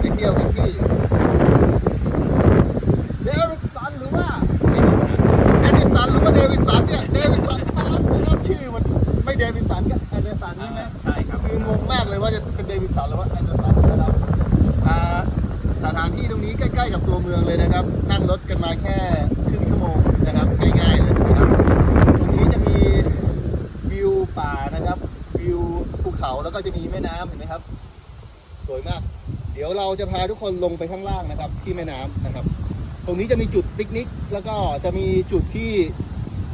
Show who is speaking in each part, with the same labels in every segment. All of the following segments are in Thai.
Speaker 1: ไปเที่ยวกันที่เดวิดสันหรือว่าแอนดิสันหรือว่าเดวิดสันเนี่ยเดวิดสันนะครับชื่อมันไม่เดวิดสันก็แอนดิสันใช่ไหม
Speaker 2: ใช่ครับ
Speaker 1: คืองงมากเลยว่าจะเป็นเดวิดสันหรือว่าแอนเดอร์สันนะครับอ่าสถานที่ตรงนี้ใกล้ ๆ กับตัวเมืองเลยนะครับ นั่งรถกันมาแค่ครึ่งชั่วโมงนะครับง่ายๆเลยนะครับตรงนี้จะมีวิวป่านะครับ วิวภูเขาแล้วก็จะมีแม่น้ำเห็นไหมครับ ดี๋ยวเราจะพาทุกคนลงไปข้างล่างนะครับ ที่แม่น้ำนะครับ ตรงนี้จะมีจุดปิกนิก แล้วก็จะมีจุดที่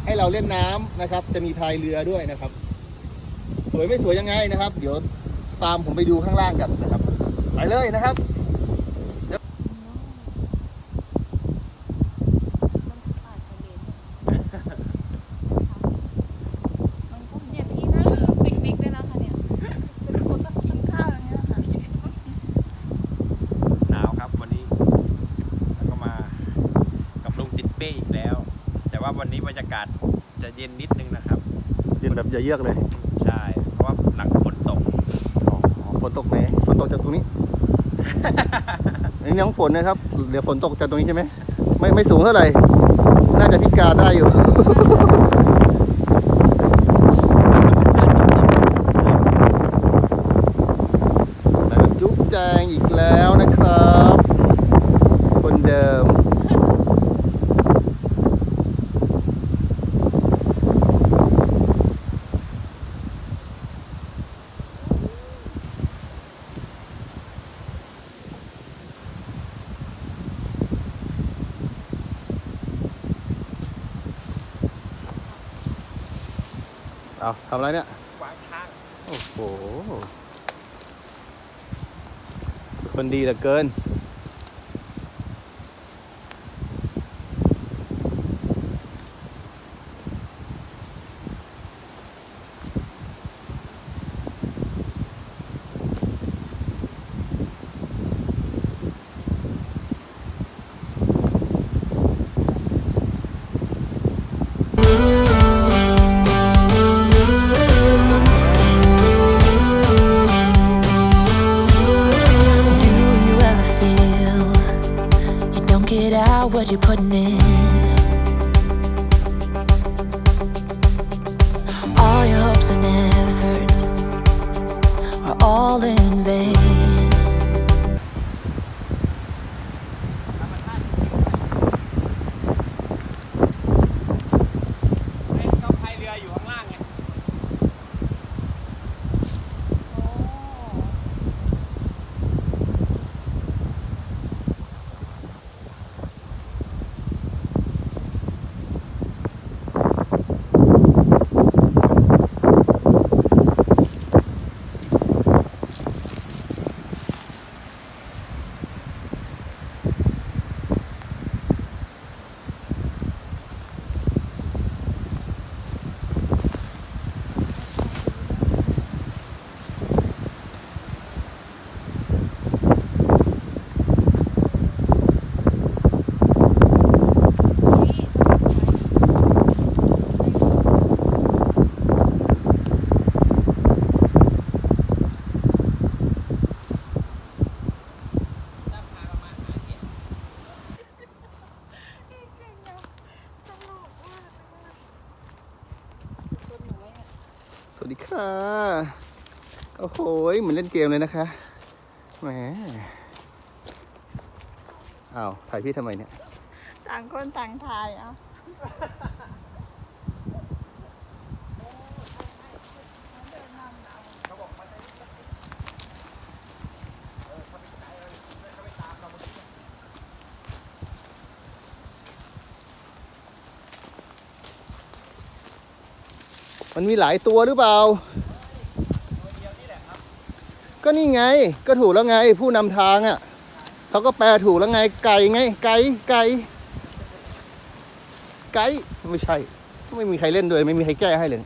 Speaker 1: ให้เราเล่นน้ำนะครับ จะมีพายเรือด้วยนะครับ สวยไม่สวยยังไงนะครับ เดี๋ยวตามผมไปดูข้างล่างกันนะครับ ไปเลยนะครับ
Speaker 3: เนี่ยพี่นั่งปิกนิกได้แล้วค่ะเนี่ยเป็นคนต้องกินข้าวอย่างเงี้ยค่ะ
Speaker 2: หนาวครับวันนี้ แล้วก็มากับลุงติดเป้อีกแล้ว แต่ว่าวันนี้บรรยากาศจะเย็นนิดนึงนะครับ
Speaker 1: เย็นแบบ อย่าเยือกเลย
Speaker 2: ใช่ เพราะว่าหลังฝนตก
Speaker 1: อ๋อฝนตกไหนฝนตกจากตรงนี้นี่น้องฝนนะครับ เดี๋ยวฝนตกจากตรงนี้ใช่ไหมไม่ไม่สูงเท่าไหร่ น่าจะพิการได้อยู่ แล้วจุ๊บแจงอีกแล้วนะครับ คนเดิม เอาทำอะไรเนี่ย
Speaker 2: วางทาง
Speaker 1: โอ้โห คนดี เหลือเกิน
Speaker 4: what you're putting in?
Speaker 1: โอ้โหเหมือนเล่นเกมเลยนะคะแหมอ้าวถ่ายพี่ทำไมเนี่ย
Speaker 3: ต่างคนต่างทายอะ
Speaker 1: มันมีหลายตัวหรือเปล่า ก็นี่ไง ก็ถูกแล้วไง ผู้นำทางอะเขาก็แปลถูกแล้วไง ไก่ไง ไก่ไก่ไก่ไม่ใช่ ไม่มีใครเล่นด้วย ไม่มีใครแก้ให้เลย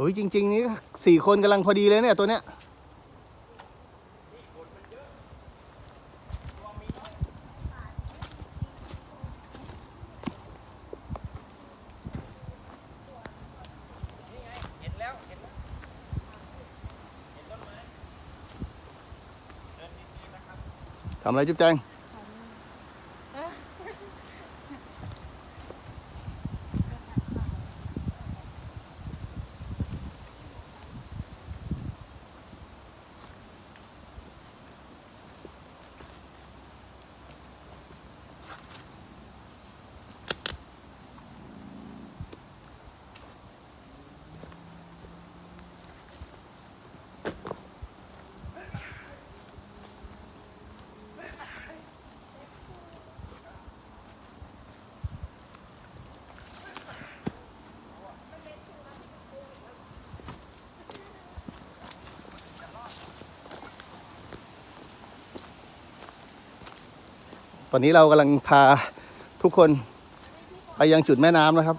Speaker 1: โอ้ยจริง ๆ นี่สี่คนกำลังพอดีเลยเนี่ยตัวเนี้ยทำอะไรจุ๊บแจง ตอนนี้เรากำลังพาทุกคนไปยังจุดแม่น้ำนะครับ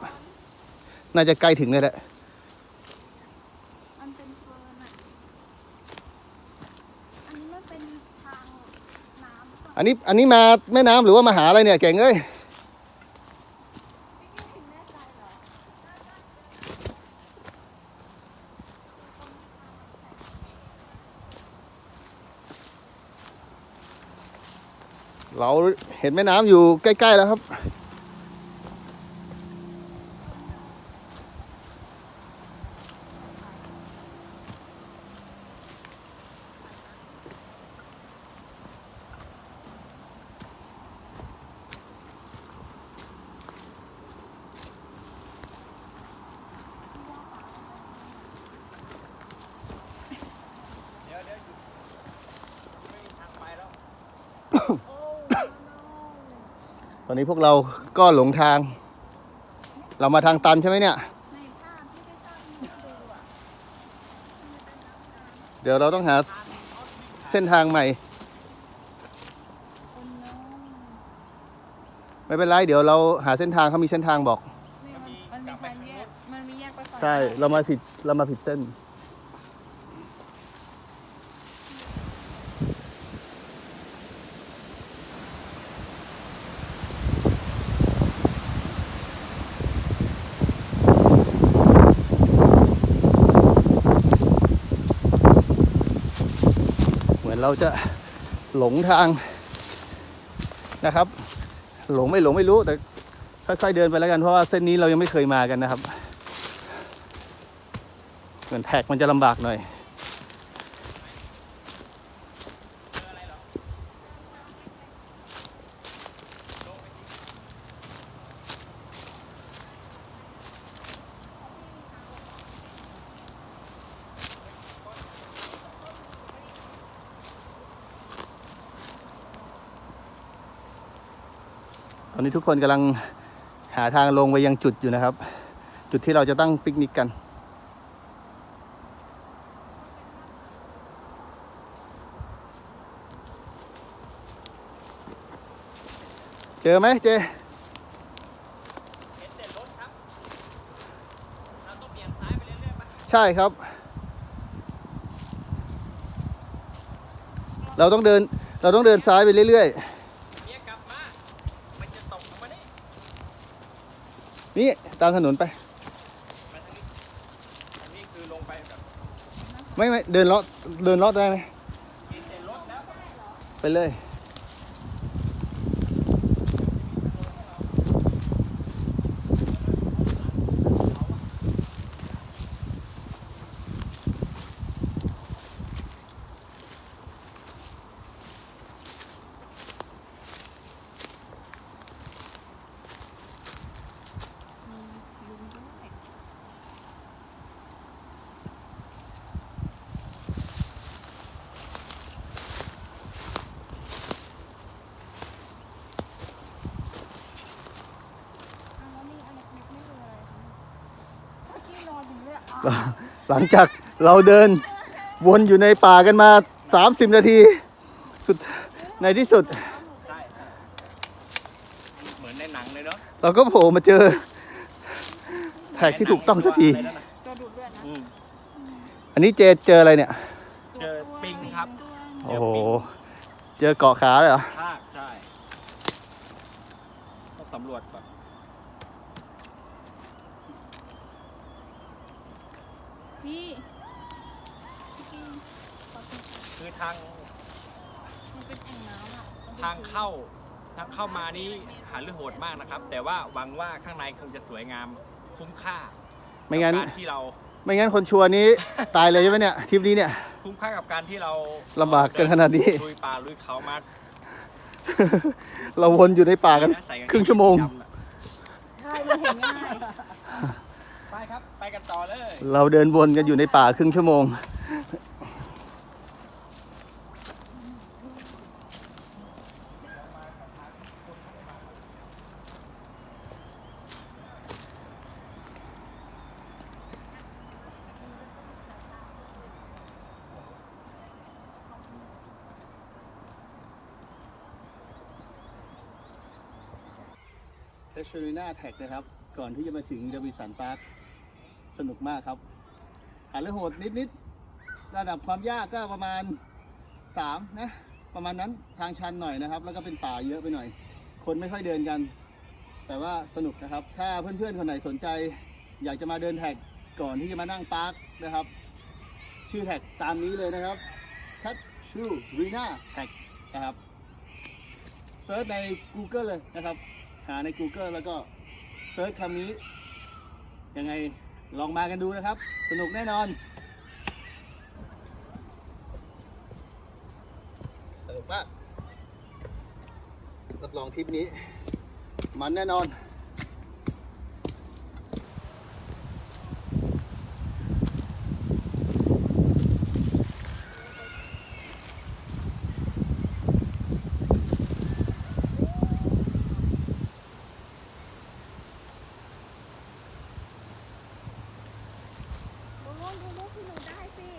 Speaker 1: น่าจะใกล้ถึงเลยแหละ
Speaker 3: อันนี้
Speaker 1: อันนี้มาแม่น้ำหรือว่ามาหาอะไรเนี่ยเก่งเอ้ย
Speaker 3: ถึงแน่ใจเหรอ
Speaker 1: เรา เห็นแม่น้ำอยู่ใกล้ ๆ แล้วครับ
Speaker 2: เดี๋ยวเดี๋ยวหยุดไม่มีทางไปแล้ว
Speaker 1: ต อนนี้พวกเราก็หลงทาง เรามาทางตันใช่ไหมเนี่ย
Speaker 3: ในภาพที่ได้ตั้งดูอะ
Speaker 1: เดี๋ยวเราต้องหาเส้นทางใหม่
Speaker 3: โอ้โน
Speaker 1: ไม่เป็นไร เดี๋ยวเราหาเส้นทางเขามีเส้นทางบอก
Speaker 3: นี่มันมันมีทางแยกมันมีแยกไปฝั่ง
Speaker 1: ใช่ เรามาผิด เรามาผิดเส้น เราจะหลงทางนะครับ หลงไม่หลงไม่รู้แต่ค่อยๆเดินไปแล้วกันเพราะว่าเส้นนี้เรายังไม่เคยมากันนะครับ เหมือนแท็กมันจะลำบากหน่อย อนนี้ทุกคนกำลังหาทางลงไปยังจุดอยู่นะครับ จุดที่เราจะตั้งปิกนิกกัน เจอไหมเจใช่ครับ เราต้องเดิน เราต้องเดินซ้ายไปเรื่อย
Speaker 2: เนี่ยกลับมา มันจะตกลงมานี่
Speaker 1: ๆ นี่ตามถนนไป
Speaker 2: นี่คือลงไปแบบ
Speaker 1: ไม่ไม่เดินเลาะเดินเลาะได้ไหม
Speaker 2: เห็นแต่รถแล้ว
Speaker 1: ไปเลย
Speaker 3: อะแล้วนี่อะไรคลิปนี่คืออะไรคะเมื่อกี้นอนอยู่เลยอะ
Speaker 1: หลังจากเราเดินวนอยู่ในป่ากันมา 30 นาที สุดในที่สุด
Speaker 2: ใช่ใช่เหมือนในหนังเลยเนาะ
Speaker 1: เราก็โผล่มาเจอแท็กที่ถูกต้องสักที
Speaker 2: อะไรนั่นน่ะ
Speaker 3: จะดูดเลือดนะ
Speaker 2: อืม
Speaker 1: อันนี้เจเจออะไรเนี่ย
Speaker 2: เจอปิงครับ เจ
Speaker 1: โอ้
Speaker 2: อ
Speaker 1: โห
Speaker 2: ปิง
Speaker 1: เจอเกาะขาเลยเหรอ
Speaker 2: ทากใช่ต้องสำรวจก่อน
Speaker 3: พี่พี่
Speaker 2: คือทาง
Speaker 3: มันเป็นแอ่งน้ำอะ
Speaker 2: ทางเข้าทางเข้ามานี้หาเรื่องโหดมากนะครับ แต่ว่าหวังว่าข้างในคงจะสวยงามคุ้มค่า
Speaker 1: ไม่งั้น
Speaker 2: กับการที่เรา
Speaker 1: ไม่งั้นคนชัวร์นี้ ตายเลยใช่ไหมเนี่ยทริปนี้เนี่ย
Speaker 2: คุ้มค่ากับการที่เรา
Speaker 1: ลำบากกันขนาดนี้
Speaker 2: ลุยป่าลุยเขามา
Speaker 1: เราวนอยู่ในป่ากัน
Speaker 2: ใส่กางเก
Speaker 1: ครึ่งชั่วโมง
Speaker 2: สีดำน่ะ
Speaker 3: ใช่มันเห็นง่าย
Speaker 2: ไปครับ ไปกันต่อเลย
Speaker 1: เราเดินวนกันอยู่ในป่าครึ่งชั่วโมง เทชรีนาแท็กนะครับ ก่อนที่จะมาถึงเดวิสันพาร์คสนุกมากครับหาเรื่องโหดนิดๆระดับความยากก็ประมาณสามนะประมาณนั้นทางชันหน่อยนะครับ แล้วก็เป็นป่าเยอะไปหน่อย คนไม่ค่อยเดินกัน แต่ว่าสนุกนะครับ ถ้าเพื่อนๆคนไหนสนใจ อยากจะมาเดินแท็กก่อนที่จะมานั่งปาร์คนะครับ ชื่อแท็กตามนี้เลยนะครับ Cat Shoe Rena Tag นะครับเซิร์ชใน Google เลยนะครับาใน Google แล้วก็เซิร์ชคำนี้ ยังไงลองมากันดูนะครับ สนุกแน่นอน สนุกมาก รับรองทริปนี้ มันแน่นอน
Speaker 3: ลุงลุงดูลูกที่หนูได้สิ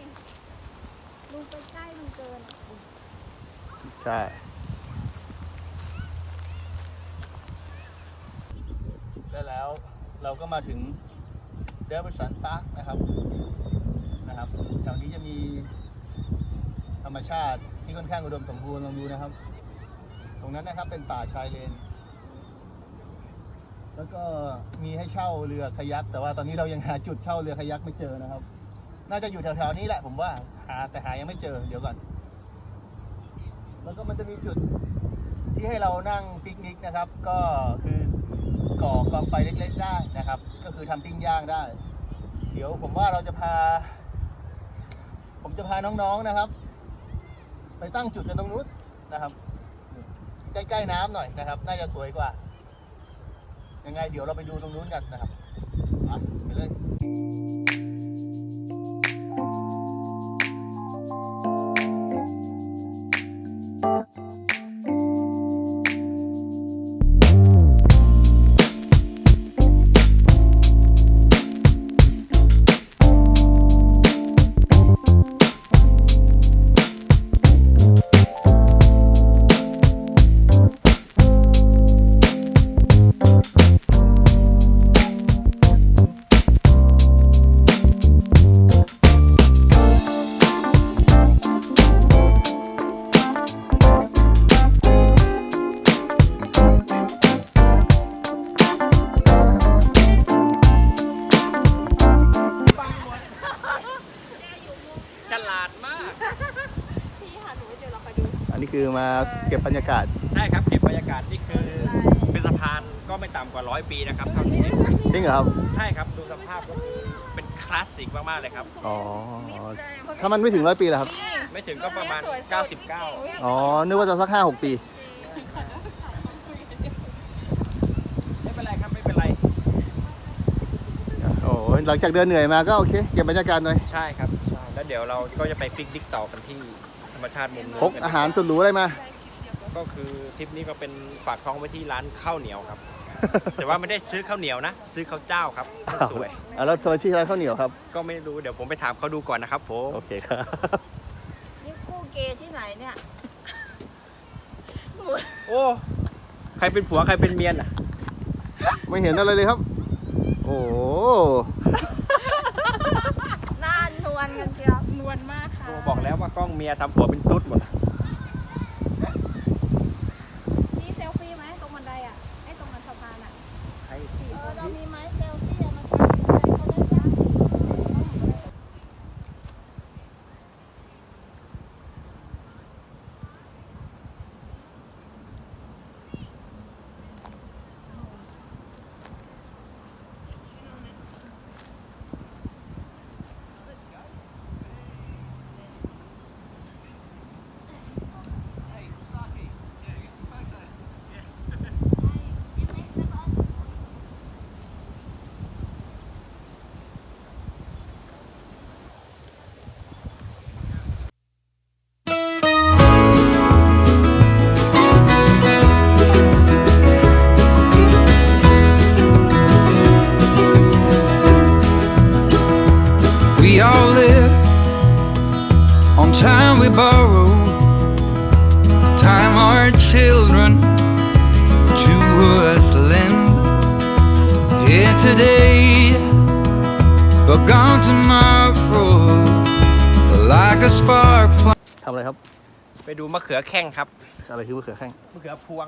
Speaker 3: ลุงไปใกล้มันเกินอะ
Speaker 1: ใช่ ได้แล้วเราก็มาถึงเดวิสันพาร์คนะครับนะครับแถวนี้จะมีธรรมชาติที่ค่อนข้างอุดมสมบูรณ์ลองดูนะครับ ตรงนั้นนะครับเป็นป่าชายเลน แล้วก็มีให้เช่าเรือคายัก แต่ว่าตอนนี้เรายังหาจุดเช่าเรือคายักไม่เจอนะครับ น่าจะอยู่แถวๆนี้แหละผมว่าหาแต่หายังไม่เจอเดี๋ยวก่อน แล้วก็มันจะมีจุดที่ให้เรานั่งปิกนิกนะครับ ก็คือก่อกองไฟเล็กๆได้นะครับ ก็คือทำปิ้งย่างได้ เดี๋ยวผมว่าเราจะพา ผมจะพาน้องๆนะครับ ไปตั้งจุดกันตรงนู้นนะครับใกล้ๆน้ำหน่อยนะครับ น่าจะสวยกว่า ยังไงเดี๋ยวเราไปดูตรงนู้นกันนะครับ ไปเลย
Speaker 3: เก็
Speaker 1: บบรรยากาศ
Speaker 2: ใช่ครับเก็บบรรยากาศนี่คือเป็นสะพานก็ไม่ต่ำกว่าร้อยปีนะครับเท่าที่
Speaker 1: จริงเหรอครับ
Speaker 2: ใช่ครับดูสภาพก็คือเป็นคลาสสิกมากๆเลยครับ
Speaker 1: อ๋อ ถ้ามันไม่ถึงร้อยปีเหรอครับ
Speaker 2: ไม่ถึงก็ประมาณ 99
Speaker 1: อ๋อ นึกว่าจะสักห้าหกปี
Speaker 2: ไม่เป็นไรครับไม่เป็นไร
Speaker 1: โอ้หลังจากเดินเหนื่อยมาก็โอเค เก็บบรรยากาศหน่อย
Speaker 2: ใช่ครับใช่แล้วเดี๋ยวเราก็จะไปปิกนิกต่อกันที่ธรรมชาติมุมนู้น
Speaker 1: พกอาหารสุดหรูอะไรมา
Speaker 2: ก็คือทริปนี้ก็เป็นฝากท้องไว้ที่ร้านข้าวเหนียวครับ แต่ว่าไม่ได้ซื้อข้าวเหนียวนะ ซื้อข้าวเจ้าครับสวย
Speaker 1: อะแล้วโทรชื่อร้านข้าวเหนียวครับ
Speaker 2: ก็ไม่รู้เดี๋ยวผมไปถามเขาดูก่อนนะครับผม
Speaker 1: โอเคครับ
Speaker 5: นี่คู่เกย์ที่ไหนเนี่ย
Speaker 2: โอ้ใครเป็นผัวใครเป็นเมียน่ะ
Speaker 1: ไม่เห็นอะไรเลยครับ โอ้โห
Speaker 5: หน้านวลกันเชียว
Speaker 2: มียทำผัวเป็นตุ๊ดหมด
Speaker 3: มะ
Speaker 5: เขื
Speaker 1: อ
Speaker 2: แข้งครับ
Speaker 1: อะไรคือมะเขือแข้ง
Speaker 2: มะเขือพวง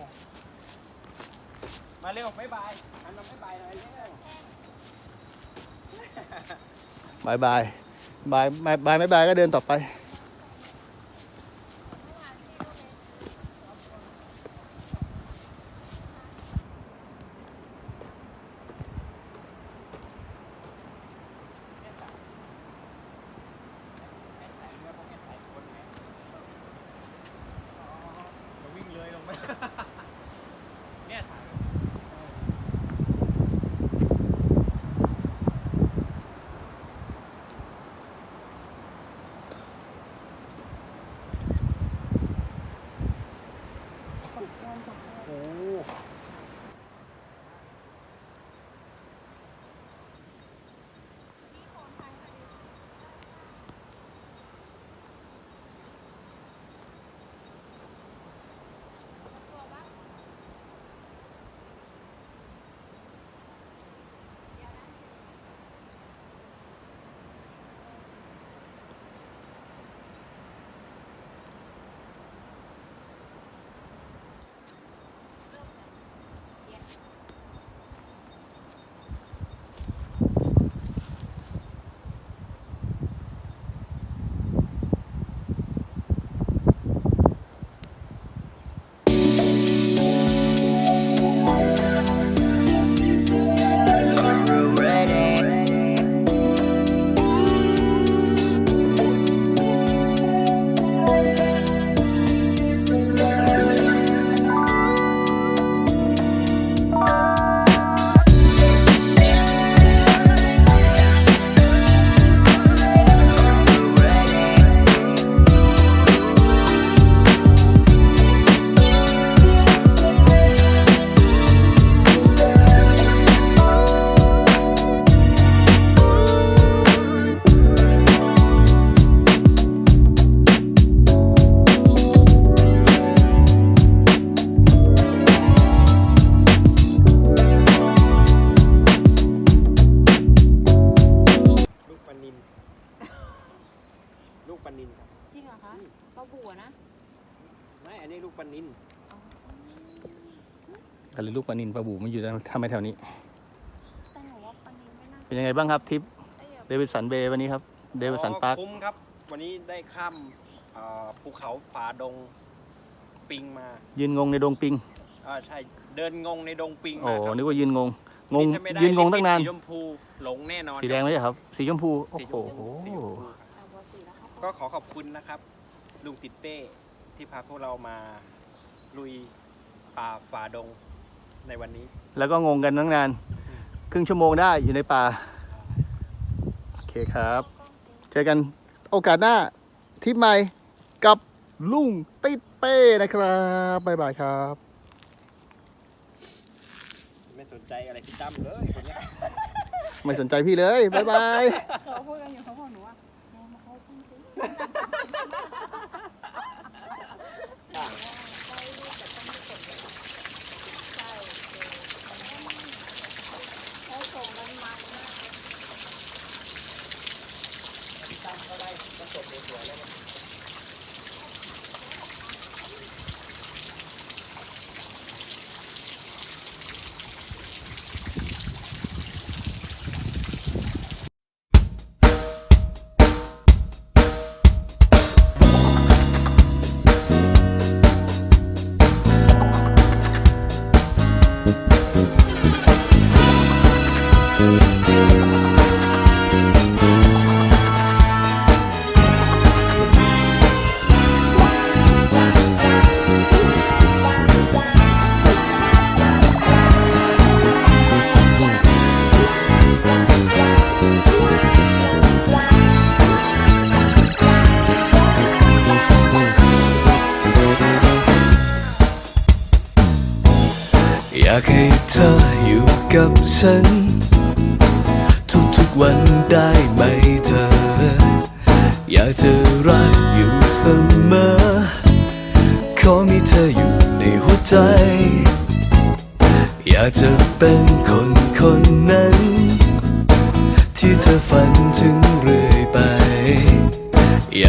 Speaker 2: มาเร็วบ๊ายบายหันมาบ๊ายบายหน่อยเร็ว
Speaker 1: บายบายบายบายบายไม่บายก็เดินต่อไป
Speaker 2: ลูกปลานินปลาบูมัน
Speaker 1: อยู่ทำไมแถวนี้
Speaker 3: แต่หนูว่าปลานินไม่น่า
Speaker 1: เป็นยังไงบ้างครับทริป
Speaker 3: เอ้ย
Speaker 1: เดวิสันเบย์วันนี้ครับเดวิสัน
Speaker 2: อ๋อ
Speaker 1: พาร์ค
Speaker 2: คุ้มครับ วันนี้ได้ข้ามเอ่อภูเขาผาดงปิงมา
Speaker 1: ยืนงงในดงปิง
Speaker 2: อ่าใช่เดินงงในดงปิง
Speaker 1: โอ้
Speaker 2: มาครับ
Speaker 1: นึกว่ายืนงงงง
Speaker 2: ถ้าไม่ได้
Speaker 1: ยืนงงตั้งนาน
Speaker 2: สีชมพูหลงแน่นอน
Speaker 1: สีแดงไหมครับสีชมพูโอ้
Speaker 2: สีช
Speaker 1: โห
Speaker 2: มพูสีชมพูครับ
Speaker 3: เอาบัวสีแล้วเขา
Speaker 2: ก็ขอขอบคุณนะครับ ลุงติดเป้ที่พาพวกเรามาลุยป่าฝ่าดง ในวันนี้
Speaker 1: แล้วก็งงกันตั้งนาน ครึ่งชั่วโมงได้อยู่ในป่า โอเคครับ เจอกันโอกาสหน้าทริปใหม่กับลุงติดเป้นะครับ บ๊ายบายครับ
Speaker 2: ไม่สนใจอะไรพี่ตั้มเลยคนเนี้ย
Speaker 1: ไม่สนใจพี่เลย บ๊ายบาย
Speaker 3: เขาพูดกันอยู่เขาบอกหนูว่าแม่มาเขาพูดสิเข